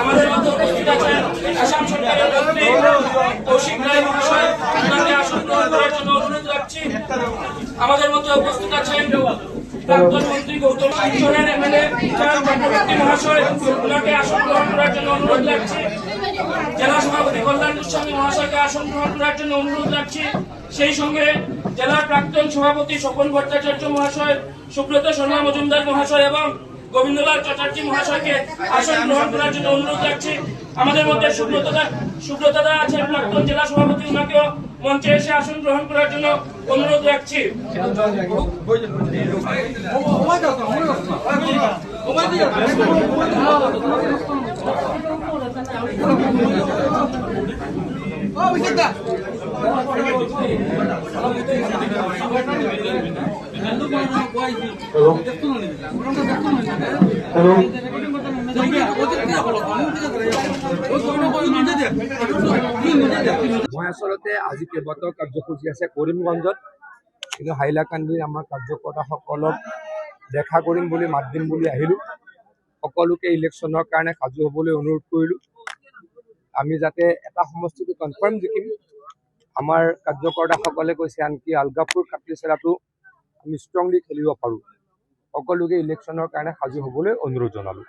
আমাদের মধ্যে উপস্থিত আছেন আসাম সরকারের মন্ত্রী কৌশিক রায় মহাশয়। ওনাকে আসন গ্রহণ করার জন্য অনুরোধ রাখছি। আমাদের মধ্যে উপস্থিত আছেন প্রাক্তন মন্ত্রী গৌতম সিংহরের এমএলএ চক্রবর্তী মহাশয়। ওনাকে আসন গ্রহণ করার জন্য অনুরোধ রাখছি। কল্যাণ গোস্বামী মহাশয়কে আসন গ্রহণ করার জন্য অনুরোধ রাখছি। সেই সঙ্গে জেলার প্রাক্তন সভাপতি স্বপন ভট্টাচার্য মহাশয়, সুব্রত শর্মা মজুমদার মহাশয় এবং গোবিন্দলাল চ্যাটার্জি মহাশয়কে আসন গ্রহণ করার জন্য অনুরোধ রাখছি। আমাদের মধ্যে সুব্রতদা সুব্রতদা আছেন প্রাক্তন জেলা সভাপতি ওনাকেও মঞ্চে এসে আসন গ্রহণ করার জন্য অনুরোধ রাখছি। মই আচলতে আজি কেইবাটাও কাৰ্যসূচী আছে কৰিমগঞ্জত। কিন্তু হাইলাকান্দিৰ আমাৰ কাৰ্যকৰ্তাসকলক দেখা কৰিম বুলি মাত দিম বুলি আহিলোঁ। সকলোকে ইলেকশ্যনৰ কাৰণে সাজু হ'বলৈ অনুৰোধ কৰিলোঁ। আমি যাতে এটা সমষ্টিটো কনফাৰ্ম জিকিম আমাৰ কাৰ্যকৰ্তাসকলে কৈছে আনকি আলগাপুৰ কাটলিচেৰাটো আমি ষ্ট্ৰংলি খেলিব পাৰোঁ। সকলোকে ইলেকশ্যনৰ কাৰণে সাজু হ'বলৈ অনুৰোধ জনালোঁ।